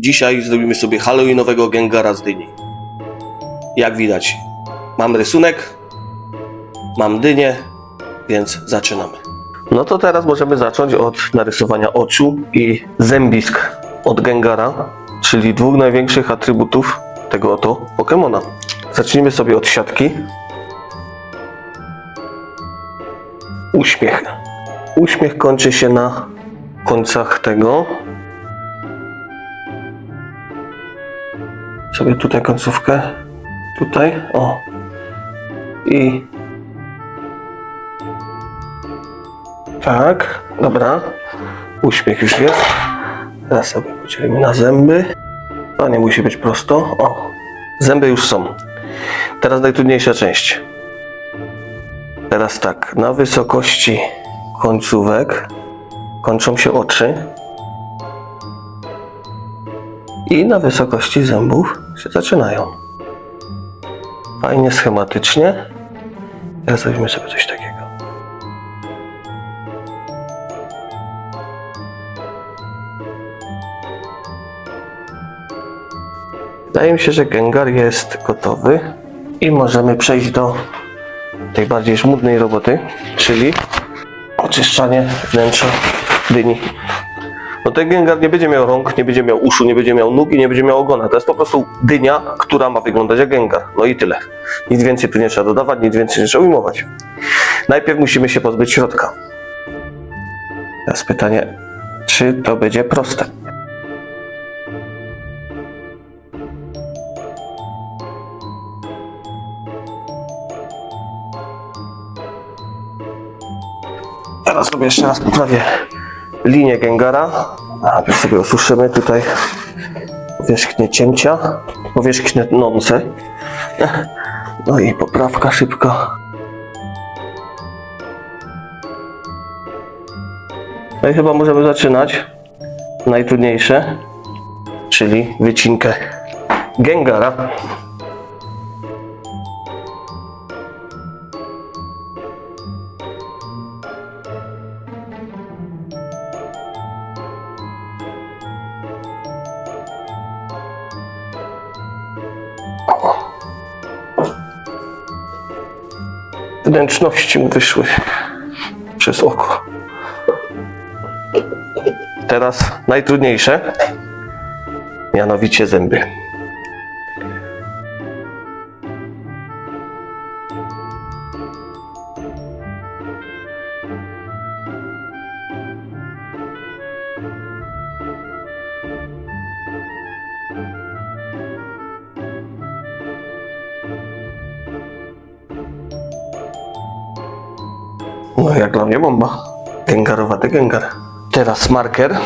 Dzisiaj zrobimy sobie halloweenowego gęgara z dyni. Jak widać, mam rysunek, mam dynię, więc zaczynamy. No to teraz możemy zacząć od narysowania oczu i zębisk od gęgara, czyli dwóch największych atrybutów tego oto Pokemona. Zacznijmy sobie od siatki. Uśmiech. Uśmiech kończy się na końcach tego. Sobie tutaj końcówkę. Tutaj. O. I. Tak. Dobra. Uśmiech już jest. Teraz sobie podzielimy na zęby. A nie musi być prosto. O. Zęby już są. Teraz najtrudniejsza część. Teraz tak, na wysokości końcówek kończą się oczy i na wysokości zębów się zaczynają. Fajnie schematycznie. Teraz zrobimy sobie coś takiego. Wydaje mi się, że Gengar jest gotowy i możemy przejść do tej bardziej żmudnej roboty, czyli oczyszczanie wnętrza dyni. No ten Gengar nie będzie miał rąk, nie będzie miał uszu, nie będzie miał nóg i nie będzie miał ogona. To jest po prostu dynia, która ma wyglądać jak Gengar. No i tyle. Nic więcej tu nie trzeba dodawać, nic więcej nie trzeba ujmować. Najpierw musimy się pozbyć środka. Teraz pytanie, czy to będzie proste? Teraz sobie jeszcze raz poprawię linię Gengara. Najpierw sobie osuszymy tutaj powierzchnię cięcia, powierzchnię nące. No i poprawka szybka. No i chyba możemy zaczynać. Najtrudniejsze, czyli wycinkę Gengara. Wnętrzności mu wyszły przez oko. Teraz najtrudniejsze, mianowicie zęby. No jak dla mnie bomba. Gengarowaty gengar. Teraz marker.